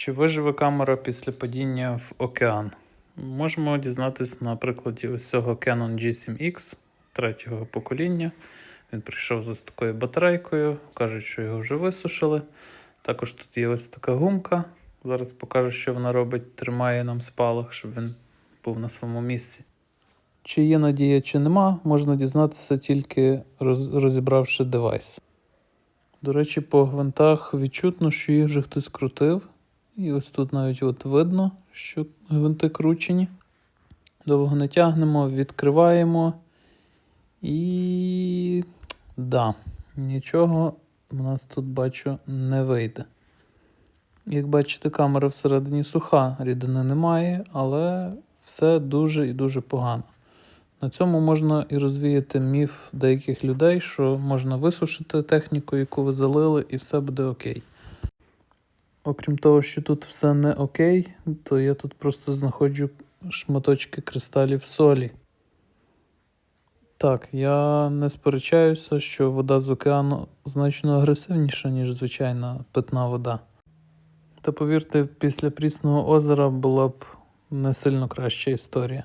Чи виживе камера після падіння в океан? Можемо дізнатись на прикладі ось цього Canon G7X третього покоління. Він прийшов з ось такою батарейкою, кажуть, що його вже висушили. Також тут є ось така гумка. Зараз покажу, що вона робить, тримає нам спалах, щоб він був на своєму місці. Чи є надія, чи нема, можна дізнатися тільки роз- розібравши девайс. До речі, по гвинтах відчутно, що їх вже хтось крутив. І ось тут навіть от видно, що гвинти кручені. Довго не тягнемо, відкриваємо. І. Да, нічого у нас тут бачу не вийде. Як бачите, камера всередині суха, рідини немає, але все дуже і дуже погано. На цьому можна і розвіяти міф деяких людей, що можна висушити техніку, яку ви залили, і все буде окей. Окрім того, що тут все не окей, то я тут просто знаходжу шматочки кристалів солі. Так, я не сперечаюся, що вода з океану значно агресивніша, ніж звичайна питна вода. Та повірте, після прісного озера була б не сильно краща історія.